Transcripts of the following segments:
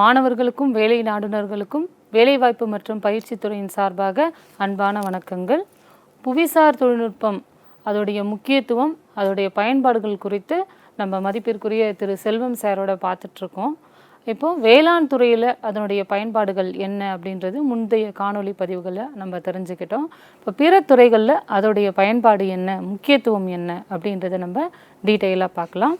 மாணவர்களுக்கும் வேலை நாடுனர்களுக்கும் வேலைவாய்ப்பு மற்றும் பயிற்சி துறையின் சார்பாக அன்பான வணக்கங்கள். புவிசார் தொழில்நுட்பம் அதோடைய முக்கியத்துவம் அதோடைய பயன்பாடுகள் குறித்து நம்ம மதிப்பிற்குரிய திரு. செல்வம் சாரோட பார்த்துட்ருக்கோம். இப்போ வேளாண் துறையில் அதனுடைய பயன்பாடுகள் என்ன அப்படின்றது முந்தைய காணொளி பதிவுகளை நம்ம தெரிஞ்சுக்கிட்டோம். இப்போ பிற துறைகளில் அதோடைய பயன்பாடு என்ன முக்கியத்துவம் என்ன அப்படின்றத நம்ம டீட்டெயிலாக பார்க்கலாம்.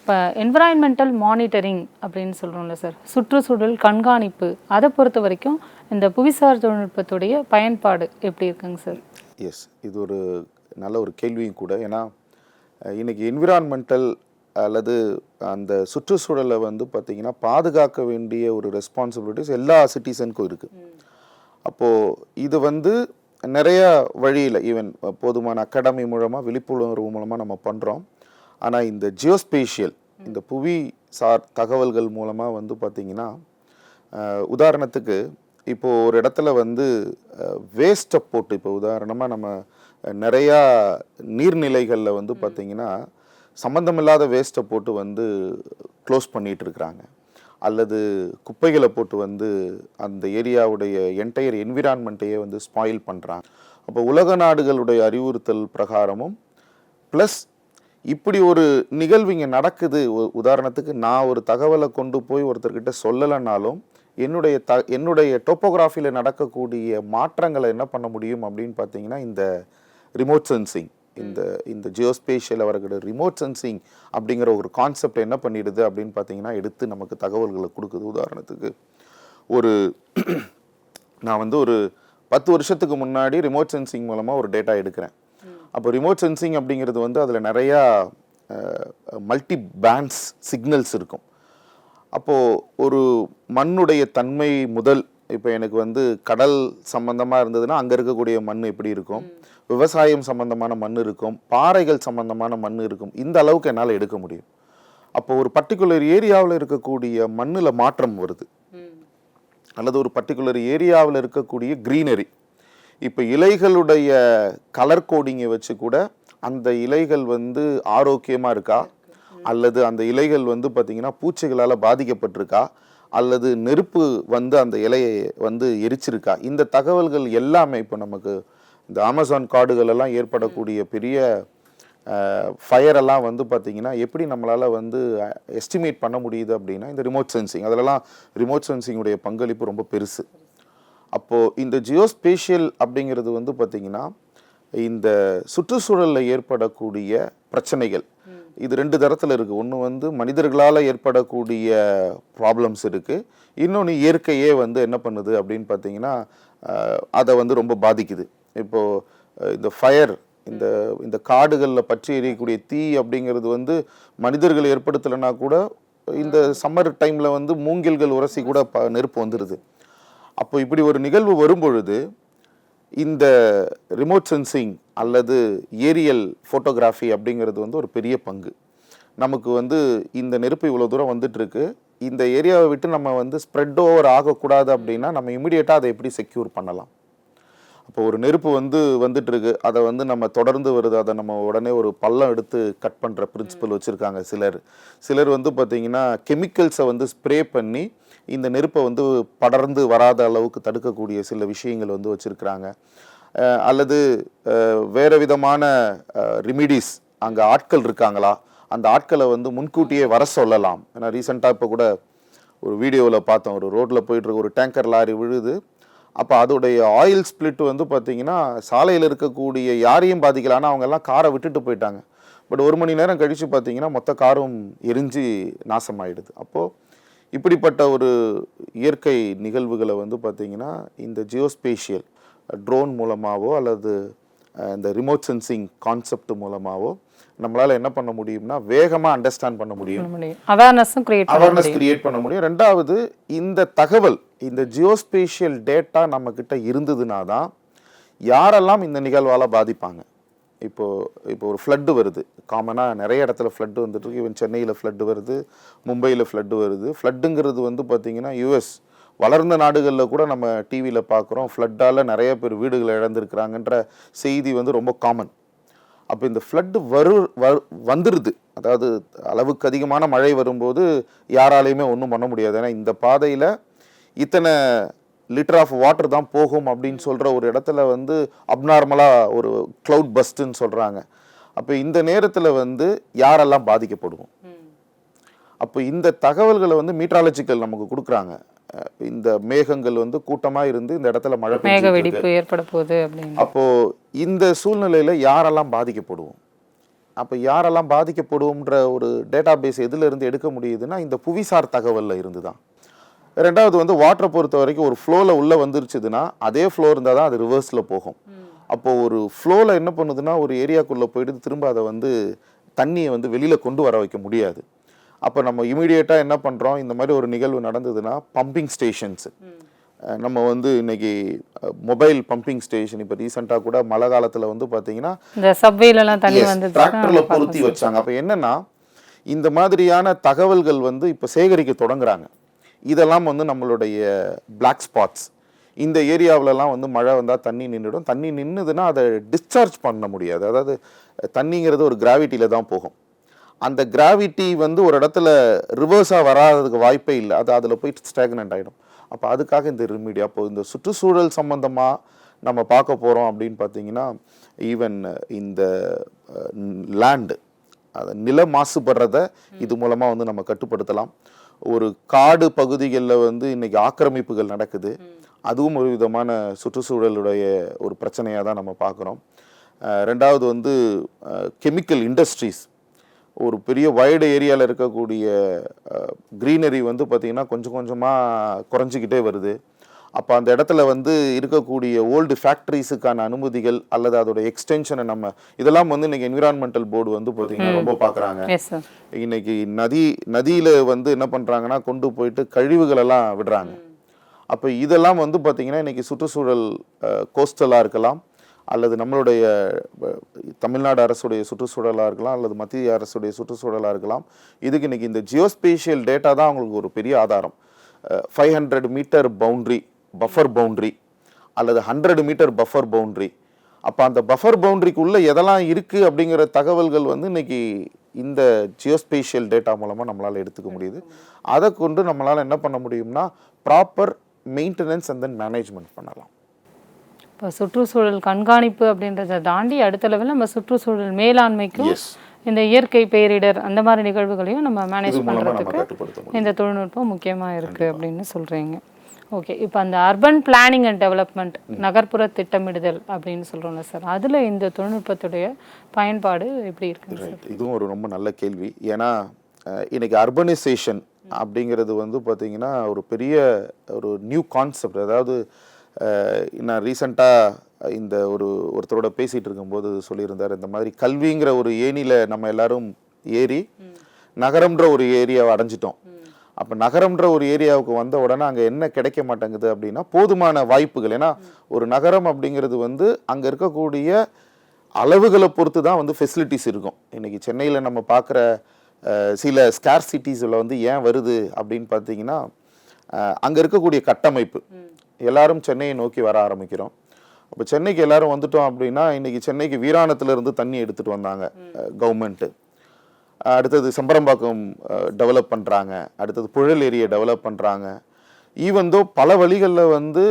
இப்போ என்விரான்மெண்டல் மானிட்டரிங் அப்படின்னு சொல்கிறோம்ல சார் சுற்றுச்சூழல் கண்காணிப்பு அதை பொறுத்த வரைக்கும் இந்த புவிசார் தொழில்நுட்பத்துடைய பயன்பாடு எப்படி இருக்குங்க சார் எஸ் இது ஒரு நல்ல ஒரு கேள்வியும் கூட. ஏன்னா இன்றைக்கி என்விரான்மெண்டல் அல்லது அந்த சுற்றுச்சூழலை வந்து பார்த்திங்கன்னா பாதுகாக்க வேண்டிய ஒரு ரெஸ்பான்சிபிலிட்டிஸ் எல்லா சிட்டிசனுக்கும் இருக்குது அப்போது இது வந்து நிறையா வழியில் ஈவன் போதுமான அகாடமி மூலமாக விழிப்புணர்வு மூலமாக நம்ம பண்ணுறோம் ஆனால் இந்த ஜியோஸ்பேஷியல் இந்த புவி சார் தகவல்கள் மூலமாக வந்து பார்த்திங்கன்னா உதாரணத்துக்கு இப்போது ஒரு இடத்துல வந்து வேஸ்ட்டை போட்டு இப்போ உதாரணமாக நம்ம நிறையா நீர்நிலைகளில் வந்து பார்த்திங்கன்னா சம்மந்தமில்லாத வேஸ்ட்டை போட்டு வந்து க்ளோஸ் பண்ணிட்டு இருக்கிறாங்க. அல்லது குப்பைகளை போட்டு வந்து அந்த ஏரியாவுடைய என்டையர் என்விரான்மெண்ட்டையே வந்து ஸ்பாயில் பண்ணுறாங்க அப்போ உலக நாடுகளுடைய அறிவுறுத்தல் பிரகாரமும் ப்ளஸ் இப்படி ஒரு நிகழ்வு இங்கே நடக்குது. உதாரணத்துக்கு நான் ஒரு தகவலை கொண்டு போய் ஒருத்தர்கிட்ட சொல்லலைனாலும் என்னுடைய த என்னுடைய டோப்போகிராஃபியில் நடக்கக்கூடிய மாற்றங்களை என்ன பண்ண முடியும் அப்படின்னு பார்த்தீங்கன்னா இந்த ரிமோட் சென்சிங் இந்த இந்த ஜியோஸ்பேஷியல் அவர்களோட ரிமோட் சென்சிங் அப்படிங்கிற ஒரு கான்செப்ட் என்ன பண்ணிடுது அப்படின்னு பார்த்தீங்கன்னா எடுத்து நமக்கு தகவல்களை கொடுக்குது. உதாரணத்துக்கு ஒரு நான் வந்து ஒரு பத்து வருஷத்துக்கு முன்னாடி ரிமோட் சென்சிங் மூலமாக ஒரு டேட்டா எடுக்கிறேன். அப்போ ரிமோட் சென்சிங் அப்படிங்கிறது வந்து அதில் நிறையா மல்டி பேண்ட்ஸ் சிக்னல்ஸ் இருக்கும். அப்போது ஒரு மண்ணுடைய தன்மை முதல் இப்போ எனக்கு வந்து கடல் சம்பந்தமாக இருந்ததுன்னா அங்கே இருக்கக்கூடிய மண் எப்படி இருக்கும்? விவசாயம் சம்பந்தமான மண் இருக்கும். பாறைகள் சம்பந்தமான மண் இருக்கும். இந்த அளவுக்கு என்னால் எடுக்க முடியும். அப்போ ஒரு பர்டிகுலர் ஏரியாவில் இருக்கக்கூடிய மண்ணில் மாற்றம் வருது. அல்லது ஒரு பர்டிகுலர் ஏரியாவில் இருக்கக்கூடிய க்ரீனரி இப்போ இலைகளுடைய கலர் கோடிங்கை வச்சு கூட அந்த இலைகள் வந்து ஆரோக்கியமாக இருக்கா? அல்லது அந்த இலைகள் வந்து பார்த்திங்கன்னா பூச்சிகளால் பாதிக்கப்பட்டிருக்கா? அல்லது நெருப்பு வந்து அந்த இலையை வந்து எரிச்சிருக்கா? இந்த தகவல்கள் எல்லாமே இப்போ நமக்கு இந்த அமேசான் காடுகள் எல்லாம் ஏற்படக்கூடிய பெரிய ஃபயரெல்லாம் வந்து பார்த்திங்கன்னா எப்படி நம்மளால் வந்து எஸ்டிமேட் பண்ண முடியுது அப்படின்னா இந்த ரிமோட் சென்சிங் அதிலலாம் ரிமோட் சென்சிங்குடைய பங்களிப்பு ரொம்ப பெருசு. அப்போது இந்த ஜியோஸ்பேஷியல் அப்படிங்கிறது வந்து பார்த்திங்கன்னா இந்த சுற்றுச்சூழலில் ஏற்படக்கூடிய பிரச்சனைகள். இது ரெண்டு தரத்தில் இருக்குது ஒன்று வந்து மனிதர்களால் ஏற்படக்கூடிய ப்ராப்ளம்ஸ் இருக்குது இன்னொன்று இயற்கையே வந்து என்ன பண்ணுது அப்படின்னு பார்த்தீங்கன்னா அதை வந்து ரொம்ப பாதிக்குது. இப்போது இந்த ஃபயர் இந்த இந்த காடுகளில் பற்றி எரியக்கூடிய தீ அப்படிங்கிறது வந்து மனிதர்கள் ஏற்படுத்தலைன்னா கூட இந்த சம்மர் டைமில் வந்து மூங்கில்கள் உரசி கூட ப நெருப்பு வந்துடுது அப்போ இப்படி ஒரு நிகழ்வு வரும்பொழுது இந்த ரிமோட் சென்சிங் அல்லது ஏரியல் ஃபோட்டோகிராஃபி அப்படிங்கிறது வந்து ஒரு பெரிய பங்கு. நமக்கு வந்து இந்த நெருப்பு இவ்வளோ தூரம் வந்துட்டு இருக்கு இந்த ஏரியாவை விட்டு நம்ம வந்து ஸ்ப்ரெட் ஓவர் ஆகக்கூடாது அப்படின்னா நம்ம இமிடியேட்டாக அதை எப்படி செக்யூர் பண்ணலாம்? அப்போ ஒரு நெருப்பு வந்து வந்துட்டு இருக்கு அதை வந்து நம்ம தொடர்ந்து வருது. அதை நம்ம உடனே ஒரு பள்ளம் எடுத்து கட் பண்ணுற பிரின்சிபல் வச்சுருக்காங்க சிலர். சிலர் வந்து பார்த்தீங்கன்னா கெமிக்கல்ஸை வந்து ஸ்ப்ரே பண்ணி இந்த நெருப்பை வந்து படர்ந்து வராத அளவுக்கு தடுக்கக்கூடிய சில விஷயங்கள் வந்து வச்சுருக்கிறாங்க. அல்லது வேறு விதமான ரிமிடிஸ் அங்கே ஆட்கள் இருக்காங்களா? அந்த ஆட்களை வந்து முன்கூட்டியே வர சொல்லலாம். ஏன்னா ரீசெண்டாக இப்போ கூட ஒரு வீடியோவில் பார்த்தோம். ஒரு ரோட்டில் போயிட்டுருக்க ஒரு டேங்கர் லாரி விழுது. அப்போ அதோடைய ஆயில் ஸ்பிளிட் வந்து பார்த்திங்கன்னா சாலையில் இருக்கக்கூடிய யாரையும் பாதிக்கலான்னு ஆனால் காரை விட்டுட்டு போயிட்டாங்க. பட் ஒரு மணி நேரம் கழித்து பார்த்திங்கன்னா மொத்த காரும் எரிஞ்சு நாசமாயிடுது. அப்போது இப்படிப்பட்ட ஒரு இயற்கை நிகழ்வுகளை வந்து பார்த்தீங்கன்னா இந்த ஜியோஸ்பேஷியல் ட்ரோன் மூலமாகவோ அல்லது இந்த ரிமோட் சென்சிங் கான்செப்ட் மூலமாகவோ நம்மளால் என்ன பண்ண முடியும்னா வேகமாக அண்டர்ஸ்டாண்ட் பண்ண முடியும். அவேர்னஸும் அவேர்னஸ் கிரியேட் பண்ண முடியும். ரெண்டாவது இந்த தகவல் இந்த ஜியோஸ்பேஷியல் டேட்டா நம்ம கிட்ட இருந்ததுனா தான் யாரெல்லாம் இந்த நிகழ்வால பாதிப்பாங்க? இப்போ இப்போ ஒரு ஃப்ளட்டு வருது. காமனாக நிறைய இடத்துல ஃப்ளட்டு வந்துட்டுருக்கு. இவன் ஈவன் சென்னையில் ஃப்ளட்டு வருது. மும்பையில் ஃப்ளட்டு வருது. ஃப்ளட்டுங்கிறது வந்து பார்த்திங்கன்னா யூஎஸ் வளர்ந்த நாடுகளில் கூட நம்ம டிவியில் பார்க்குறோம். ஃப்ளட்டால் நிறைய பேர் வீடுகளை இழந்திருக்கிறாங்கன்ற செய்தி வந்து ரொம்ப காமன் அப்போ இந்த ஃப்ளட்டு வரு வந்துடுது அதாவது அளவுக்கு அதிகமான மழை வரும்போது யாராலையுமே ஒன்றும் பண்ண முடியாது. ஏன்னா இந்த பாதையில் இத்தனை லிட்டர் ஆஃப் வாட்டர் தான் போகும் அப்படின்னு சொல்கிற ஒரு இடத்துல வந்து அப்நார்மலாக ஒரு க்ளவுட் பஸ்ட்டுன்னு சொல்கிறாங்க அப்போ இந்த நேரத்தில் வந்து யாரெல்லாம் பாதிக்கப்படுவோம்? அப்போ இந்த தகவல்களை வந்து மீட்ராலஜிக்கல் நமக்கு கொடுக்குறாங்க. இந்த மேகங்கள் வந்து கூட்டமாக இருந்து இந்த இடத்துல மழை மேக. வெடிப்பு ஏற்பட போகுது அப்போ இந்த சூழ்நிலையில யாரெல்லாம் பாதிக்கப்படுவோம்? அப்போ யாரெல்லாம் பாதிக்கப்படுவோம்ன்ற ஒரு டேட்டா பேஸ் எதுல இருந்து எடுக்க முடியுதுன்னா இந்த புவிசார் தகவல்ல இருந்து தான் ரெண்டாவது வந்து வாட்டரை பொறுத்த வரைக்கும் ஒரு ஃப்ளோவில் உள்ள வந்துருச்சுதுன்னா அதே ஃப்ளோ இருந்தால் தான் அது ரிவர்ஸில் போகும். அப்போ ஒரு ஃப்ளோவில் என்ன பண்ணுதுன்னா ஒரு ஏரியாக்குள்ளே போயிட்டு திரும்ப அதை வந்து தண்ணியை வந்து வெளியில் கொண்டு வர வைக்க முடியாது. அப்போ நம்ம இமீடியட்டாக என்ன பண்ணுறோம் இந்த மாதிரி ஒரு நிகழ்வு நடந்ததுன்னா பம்பிங் ஸ்டேஷன்ஸ் நம்ம வந்து இன்னைக்கு மொபைல் பம்பிங் ஸ்டேஷன் இப்போ ரீசெண்டாக கூட மழை காலத்தில் வந்து பார்த்தீங்கன்னா டிராக்டர்ல பொருத்தி வச்சாங்க. அப்ப என்னன்னா இந்த மாதிரியான தகவல்கள் வந்து இப்ப சேகரிக்க தொடங்குறாங்க. இதெல்லாம் வந்து நம்மளுடைய பிளாக் ஸ்பாட்ஸ் இந்த ஏரியாவிலலாம் வந்து மழை வந்தால் தண்ணி நின்றுடும். தண்ணி நின்றுதுன்னா அதை டிஸ்சார்ஜ் பண்ண முடியாது. அதாவது தண்ணிங்கிறது ஒரு கிராவிட்டியில் தான் போகும். அந்த கிராவிட்டி வந்து ஒரு இடத்துல ரிவர்ஸாக வராததுக்கு வாய்ப்பே இல்லை. அது அதில் போயிட்டு ஸ்டாக்னண்ட் ஆகிடும் அப்போ அதுக்காக இந்த ரெமிடி அப்போ இந்த சுற்றுச்சூழல் சம்மந்தமாக நம்ம பார்க்க போகிறோம் அப்படின்னு பார்த்தீங்கன்னா ஈவன் இந்த லேண்டு அது நில மாசுபடுறத இது மூலமாக வந்து நம்ம கட்டுப்படுத்தலாம். ஒரு காடு பகுதிகளில் வந்து இன்னைக்கு ஆக்கிரமிப்புகள் நடக்குது. அதுவும் ஒரு விதமான சுற்றுச்சூழலுடைய ஒரு பிரச்சனையாக தான் நம்ம பார்க்குறோம். ரெண்டாவது வந்து கெமிக்கல் இண்டஸ்ட்ரீஸ். ஒரு பெரிய வைடு ஏரியாவில் இருக்கக்கூடிய க்ரீனரி வந்து பார்த்திங்கன்னா கொஞ்சம் கொஞ்சமாக குறைஞ்சிக்கிட்டே வருது. அப்போ அந்த இடத்துல வந்து இருக்கக்கூடிய ஓல்டு ஃபேக்ட்ரிஸுக்கான அனுமதிகள் அல்லது அதோட எக்ஸ்டென்ஷனை நம்ம இதெல்லாம் வந்து இன்னைக்கு என்விரான்மெண்டல் போர்டு வந்து பார்த்தீங்கன்னா ரொம்ப பார்க்குறாங்க இன்னைக்கு நதி நதியில் வந்து என்ன பண்ணுறாங்கன்னா கொண்டு போயிட்டு கழிவுகளெல்லாம் விடுறாங்க. அப்போ இதெல்லாம் வந்து பார்த்திங்கன்னா இன்னைக்கு சுற்றுச்சூழல் கோஸ்டலாக இருக்கலாம் அல்லது நம்மளுடைய தமிழ்நாடு அரசுடைய சுற்றுச்சூழலாக இருக்கலாம் அல்லது மத்திய அரசுடைய சுற்றுச்சூழலாக இருக்கலாம். இதுக்கு இன்னைக்கு இந்த ஜியோஸ்பேஷியல் டேட்டா தான் அவங்களுக்கு ஒரு பெரிய ஆதாரம். Five hundred metre boundary buffer boundary அல்லது ஹண்ட்ரட் மீட்டர் பஃபர் பவுண்ட்ரி அப்போ அந்த பஃபர் பவுண்ட்ரிக்குள்ளே எதெல்லாம் இருக்குது அப்படிங்கிற தகவல்கள் வந்து இன்னைக்கு இந்த ஜியோஸ்பேஷியல் டேட்டா மூலமாக நம்மளால் எடுத்துக்க முடியுது. அதை கொண்டு நம்மளால் என்ன பண்ண முடியும்னா proper maintenance and then management பண்ணலாம். இப்போ சுற்றுச்சூழல் கண்காணிப்பு அப்படின்றத தாண்டி அடுத்த லெவலில் நம்ம சுற்றுச்சூழல் மேலாண்மைக்கும் இந்த இயற்கை பேரிடர் அந்த மாதிரி நிகழ்வுகளையும் நம்ம மேனேஜ் பண்ணுறதுக்கு இந்த தொழில்நுட்பம் முக்கியமாக இருக்குது அப்படின்னு சொல்கிறீங்க ஓகே இப்போ அந்த அர்பன் பிளானிங் அண்ட் டெவலப்மெண்ட் நகர்ப்புற திட்டமிடுதல் அப்படின்னு சொல்கிறோம்ல சார் அதில் இந்த தொழில்நுட்பத்துடைய பயன்பாடு எப்படி இருக்குங்க சார் இதுவும் ஒரு ரொம்ப நல்ல கேள்வி. ஏன்னா அஹ், இன்னைக்கு அர்பனைசேஷன் அப்படிங்கிறது வந்து பார்த்தீங்கன்னா ஒரு பெரிய ஒரு நியூ கான்செப்ட் அதாவது நான் ரீசண்டாக இந்த ஒரு ஒருத்தரோட பேசிகிட்டு இருக்கும்போது சொல்லியிருந்தார் இந்த மாதிரி கல்விங்கிற ஒரு ஏணியில் நம்ம எல்லாரும் ஏறி நகரம்ன்ற ஒரு ஏரியாவை அடைஞ்சிட்டோம். அப்போ நகரம்ன்ற ஒரு ஏரியாவுக்கு வந்த உடனே அங்கே என்ன கிடைக்க மாட்டேங்குது அப்படின்னா போதுமான வாய்ப்புகள். ஏன்னா ஒரு நகரம் அப்படிங்கிறது வந்து அங்கே இருக்கக்கூடிய அளவுகளை பொறுத்து தான் வந்து ஃபெசிலிட்டிஸ் இருக்கும். இன்றைக்கி சென்னையில் நம்ம பார்க்குற சில ஸ்கேர் சிட்டிஸில் வந்து ஏன் வருது அப்படின்னு பார்த்தீங்கன்னா அங்கே இருக்கக்கூடிய கட்டமைப்பு. எல்லாரும் சென்னையை நோக்கி வர ஆரம்பிக்கிறோம். அப்போ சென்னைக்கு எல்லாரும் வந்துட்டோம் அப்படின்னா இன்றைக்கி சென்னைக்கு வீராணத்துலேருந்து தண்ணி எடுத்துகிட்டு வந்தாங்க கவர்மெண்ட்டு அடுத்தது சம்பரம்பாக்கம் டெவலப் பண்ணுறாங்க அடுத்தது புழல் ஏரியை டெவலப் பண்ணுறாங்க ஈவன் தோ பல வழிகளில் வந்து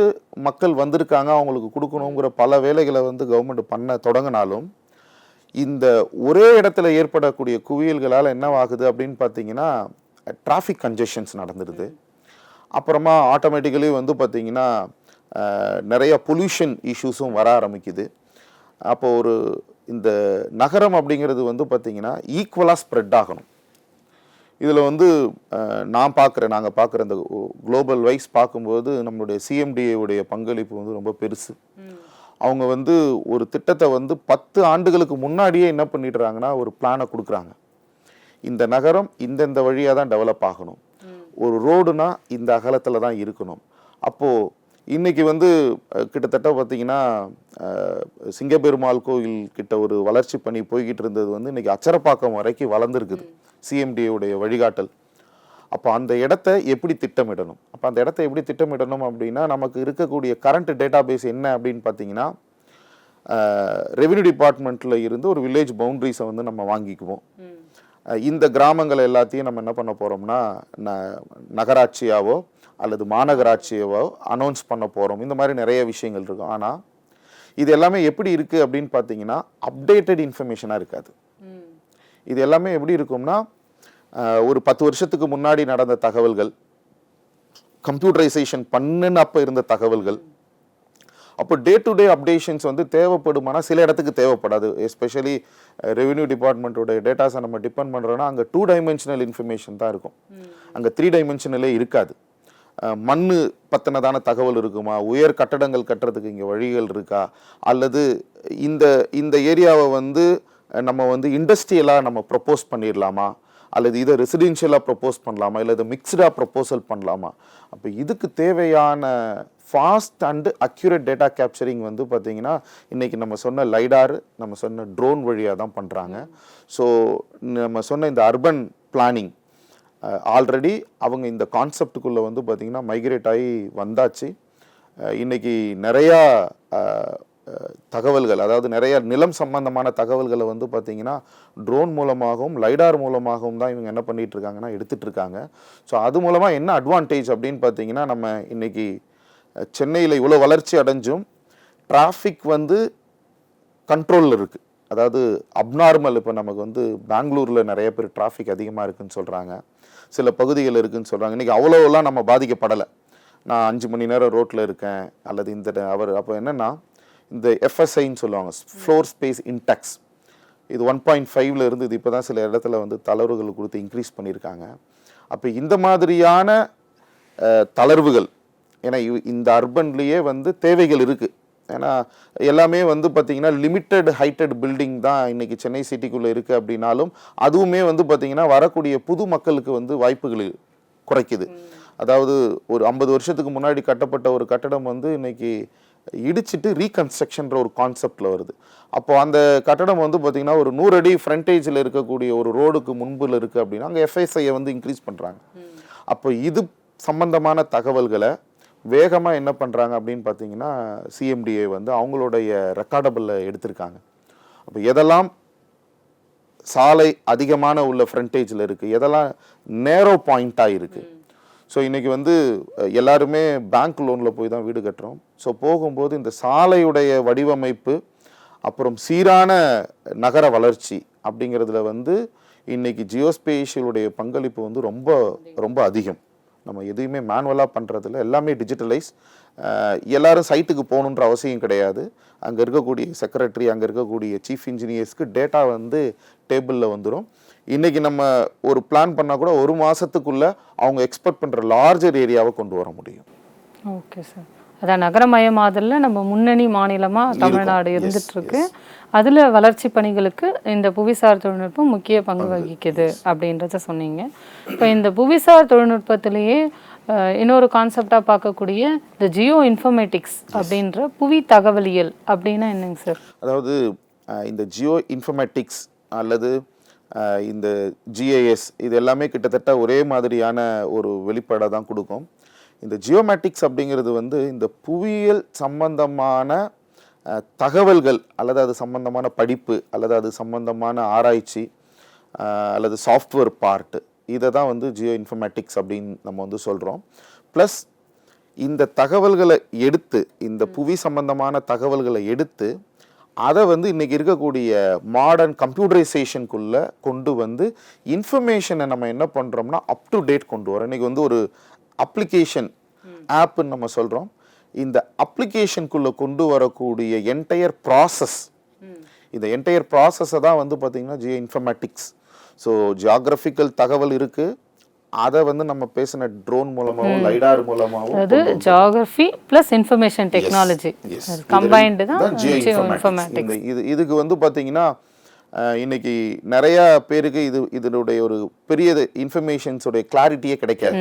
மக்கள் வந்திருக்காங்க அவங்களுக்கு கொடுக்கணுங்கிற பல வேலைகளை வந்து கவர்மெண்ட் பண்ண தொடங்கினாலும் இந்த ஒரே இடத்துல ஏற்படக்கூடிய குவியல்களால் என்னவாகுது அப்படின்னு பார்த்தீங்கன்னா டிராஃபிக் கன்ஜெஷன்ஸ் நடந்துடுது. அப்புறமா ஆட்டோமேட்டிக்கலி வந்து பார்த்தீங்கன்னா நிறையா நிறைய பொல்யூஷன் இஷ்யூஸும் வர ஆரம்பிக்குது. அப்போ ஒரு இந்த நகரம் அப்படிங்கிறது வந்து பார்த்தீங்கன்னா ஈக்குவலாக ஸ்ப்ரெட் ஆகணும். இதில் வந்து நான் பார்க்குறேன் நாங்கள் பார்க்குற இந்த குளோபல் வைஸ் பார்க்கும்போது நம்மளுடைய சிஎம்டிஏவுடைய பங்களிப்பு வந்து ரொம்ப பெருசு. அவங்க வந்து ஒரு திட்டத்தை வந்து பத்து ஆண்டுகளுக்கு முன்னாடியே என்ன பண்ணிடுறாங்கன்னா ஒரு பிளானை கொடுக்குறாங்க. இந்த நகரம் இந்தந்த வழியாக தான் டெவலப் ஆகணும். ஒரு ரோடுனா இந்த அகலத்தில் தான் இருக்கணும். அப்போது இன்னைக்கு வந்து கிட்டத்தட்ட பார்த்தீங்கன்னா சிங்கப்பெருமாள் கோயில் கிட்ட ஒரு வளர்ச்சி பணி போய்கிட்டு இருந்தது வந்து இன்னைக்கு அச்சரப்பாக்கம் வரைக்கும் வளர்ந்துருக்குது. உடைய வழிகாட்டல். அப்போ அந்த இடத்த எப்படி திட்டமிடணும்? அப்போ அந்த இடத்த எப்படி திட்டமிடணும் அப்படின்னா நமக்கு இருக்கக்கூடிய கரண்ட் டேட்டா பேஸ் என்ன அப்படின்னு பார்த்தீங்கன்னா ரெவென்யூ டிபார்ட்மெண்ட்டில் இருந்து ஒரு வில்லேஜ் பவுண்ட்ரிஸை வந்து நம்ம வாங்கிக்குவோம். இந்த கிராமங்கள் எல்லாத்தையும் நம்ம என்ன பண்ண போகிறோம்னா ந நகராட்சியாவோ அல்லது மாநகராட்சியாவோ அனௌன்ஸ் பண்ண போகிறோம் இந்த மாதிரி நிறைய விஷயங்கள் இருக்கும். ஆனால் இது எல்லாமே எப்படி இருக்குது அப்படின்னு பார்த்தீங்கன்னா அப்டேட்டட் இன்ஃபர்மேஷனாக இருக்காது. இது எல்லாமே எப்படி இருக்கும்னா ஒரு பத்து வருஷத்துக்கு முன்னாடி நடந்த தகவல்கள் கம்ப்யூட்டரைசேஷன் பண்ணுன்னு அப்போ இருந்த தகவல்கள் அப்போ டே டு டே அப்டேஷன்ஸ் வந்து தேவைப்படுமானா சில இடத்துக்கு தேவைப்படாது. எஸ்பெஷலி ரெவென்யூ டிபார்ட்மெண்ட்டோட டேட்டாஸை நம்ம டிபெண்ட் பண்ணுறோன்னா அங்கே டூ டைமென்ஷனல் இன்ஃபர்மேஷன் தான் இருக்கும். அங்கே த்ரீ டைமென்ஷனலே இருக்காது. அஹ், மண்ணு பத்தினதான தகவல் இருக்குமா? உயர் கட்டடங்கள் கட்டுறதுக்கு இங்கே வழிகள் இருக்கா? அல்லது இந்த இந்த ஏரியாவை வந்து நம்ம வந்து இண்டஸ்ட்ரியலாக நம்ம ப்ரப்போஸ் பண்ணிடலாமா அல்லது இதை ரெசிடென்ஷியலாக ப்ரப்போஸ் பண்ணலாமா? இல்லை இதை மிக்ஸ்டாக ப்ரப்போசல் பண்ணலாமா? அப்போ இதுக்கு தேவையான fast and accurate data capturing வந்து பார்த்தீங்கன்னா இன்றைக்கி நம்ம சொன்ன லைடார் நம்ம சொன்ன ட்ரோன் வழியாக தான் பண்ணுறாங்க ஸோ நம்ம சொன்ன இந்த அர்பன் பிளானிங் ஆல்ரெடி அவங்க இந்த கான்செப்டுக்குள்ளே வந்து பார்த்திங்கன்னா மைக்ரேட் ஆகி வந்தாச்சு. இன்றைக்கி நிறையா தகவல்கள் அதாவது நிறைய நிலம் சம்பந்தமான தகவல்களை வந்து பார்த்திங்கன்னா ட்ரோன் மூலமாகவும் லைடார் மூலமாகவும் தான் இவங்க என்ன பண்ணிட்டு இருக்காங்கன்னா இருக்காங்க. ஸோ அது மூலமாக என்ன அட்வான்டேஜ் அப்படின்னு பார்த்தீங்கன்னா நம்ம இன்றைக்கி சென்னையில் இவ்வளோ வளர்ச்சி அடைஞ்சும் டிராஃபிக் வந்து கண்ட்ரோலில் இருக்குது அதாவது அப்நார்மல் இப்போ நமக்கு வந்து பெங்களூரில் நிறைய பேர் டிராஃபிக் அதிகமாக இருக்குன்னு சொல்கிறாங்க சில பகுதிகள் இருக்குதுன்னு சொல்கிறாங்க இன்றைக்கி அவ்வளோலாம் நம்ம பாதிக்கப்படலை. நான் அஞ்சு மணி நேரம் ரோட்டில் இருக்கேன். அல்லது இந்த அவர் அப்போ என்னென்னா இந்த எஃப்எஸ்ஐன்னு சொல்லுவாங்க. ஃப்ளோர் ஸ்பேஸ் இன்டெக்ஸ் இது ஒன் பாயிண்ட் ஃபைவ்ல இருந்து இது இப்போ தான் சில இடத்துல வந்து தளர்வுகள் கொடுத்து இன்க்ரீஸ் பண்ணியிருக்காங்க. அப்போ இந்த மாதிரியான தளர்வுகள் ஏன்னா இவ்- இந்த அர்பன்லேயே வந்து தேவைகள் இருக்குது ஏன்னா எல்லாமே வந்து பார்த்தீங்கன்னா லிமிட்டெட் ஹைட்டட் பில்டிங் தான் இன்னைக்கு சென்னை சிட்டிக்குள்ளே இருக்குது அப்படின்னாலும் அதுவுமே வந்து பார்த்தீங்கன்னா வரக்கூடிய புது மக்களுக்கு வந்து வாய்ப்புகள் குறைக்குது. அதாவது ஒரு ஐம்பது வருஷத்துக்கு முன்னாடி கட்டப்பட்ட ஒரு கட்டடம் வந்து இன்னைக்கு இடிச்சிட்டு ரீகன்ஸ்ட்ரக்ஷன்ற ஒரு கான்செப்டில் வருது. அப்போ அந்த கட்டடம் வந்து பார்த்தீங்கன்னா ஒரு நூறு அடி ஃப்ரண்டேஜில் இருக்கக்கூடிய ஒரு ரோடுக்கு முன்புல இருக்குது அப்படின்னா அங்கே எஃப்எஸ்ஐயை வந்து இன்க்ரீஸ் பண்ணுறாங்க அப்போ இது சம்பந்தமான தகவல்களை வேகமாக என்ன பண்ணுறாங்க அப்படின்னு பார்த்தீங்கன்னா சிஎம்டிஏ வந்து அவங்களுடைய ரெக்கார்டபிளில் எடுத்திருக்காங்க. அப்போ எதெல்லாம் சாலை அதிகமான உள்ள ஃப்ரண்டேஜில் இருக்குது எதெல்லாம் நேரோ பாயிண்ட்டாக இருக்குது ஸோ இன்றைக்கி வந்து எல்லாருமே பேங்க் லோனில் போய் தான் வீடு கட்டுறோம். ஸோ போகும்போது இந்த சாலையுடைய வடிவமைப்பு அப்புறம் சீரான நகர வளர்ச்சி அப்படிங்கிறதுல வந்து இன்னைக்கு ஜியோஸ்பேஷியலுடைய பங்களிப்பு வந்து ரொம்ப ரொம்ப அதிகம். நம்ம எதையுமே மேனுவலாக பண்ணுறதில்ல எல்லாமே டிஜிட்டலைஸ் எல்லாரும் சைட்டுக்கு போகணுன்ற அவசியம் கிடையாது. அங்கே இருக்கக்கூடிய செக்ரட்டரி அங்கே இருக்கக்கூடிய சீஃப் இன்ஜினியர்ஸ்க்கு டேட்டா வந்து டேபிளில் வந்துடும் இன்றைக்கி நம்ம ஒரு பிளான் பண்ணால் கூட ஒரு மாதத்துக்குள்ளே அவங்க எக்ஸ்பெக்ட் பண்ணுற லார்ஜர் ஏரியாவை கொண்டு வர முடியும். ஓகே சார் அதான் நகரமயமாதல்ல நம்ம முன்னணி மாநிலமா தமிழ்நாடு இருந்துட்டு இருக்கு. அதுல வளர்ச்சி பணிகளுக்கு இந்த புவிசார் தொழில்நுட்பம் முக்கிய பங்கு வகிக்குது அப்படின்றத சொன்னீங்க. இப்போ இந்த புவிசார் தொழில்நுட்பத்திலேயே இன்னொரு கான்செப்டாக பார்க்கக்கூடிய இந்த ஜியோ இன்ஃபர்மேட்டிக்ஸ் அப்படின்ற புவி தகவலியல் அப்படின்னா என்னங்க சார்? அதாவது இந்த ஜியோ இன்ஃபர்மேட்டிக்ஸ் அல்லது இந்த ஜிஏஎஸ் இது எல்லாமே கிட்டத்தட்ட ஒரே மாதிரியான ஒரு வெளிப்பாடை தான் கொடுக்கும். இந்த ஜியோமேட்டிக்ஸ் அப்படிங்கிறது வந்து இந்த புவியியல் சம்பந்தமான தகவல்கள் அல்லது அது சம்பந்தமான படிப்பு அல்லது அது சம்பந்தமான ஆராய்ச்சி அல்லது சாஃப்ட்வேர் பார்ட் இதை தான் வந்து ஜியோ இன்ஃபர்மேட்டிக்ஸ் அப்படின்னு நம்ம வந்து சொல்கிறோம் ப்ளஸ் இந்த தகவல்களை எடுத்து இந்த புவி சம்பந்தமான தகவல்களை எடுத்து அதை வந்து இன்னைக்கு இருக்கக்கூடிய மாடர்ன் கம்ப்யூட்டரைசேஷனுக்குள்ள கொண்டு வந்து இன்ஃபர்மேஷனை நம்ம என்ன பண்ணுறோம்னா அப் டு டேட் கொண்டு வரோம். இன்னைக்கு வந்து ஒரு அப்ளிகேஷன் ஆப்னு நம்ம சொல்கிறோம் இந்த அப்ளிகேஷனுக்குள்ளே கொண்டு வரக்கூடிய என்டையர் ப்ராசஸ் இந்த என்டையர் ப்ராசஸை தான் வந்து பார்த்தீங்கன்னா ஜியோ இன்ஃபர்மேட்டிக்ஸ் ஸோ ஜியாகிரபிக்கல் தகவல் இருக்குது அதை வந்து நம்ம பேசின ட்ரோன் மூலமாகவும் லைடார் மூலமாகவும் அதாவது geography plus information technology. Combined தான் ஜியோ இன்ஃபர்மேட்டிக்ஸ் இது இதுக்கு வந்து பார்த்தீங்கன்னா இன்னைக்கு நிறைய பேருக்கு இது இதனுடைய ஒரு பெரிய இன்ஃபர்மேஷன்ஸோடைய கிளாரிட்டியே கிடைக்காது.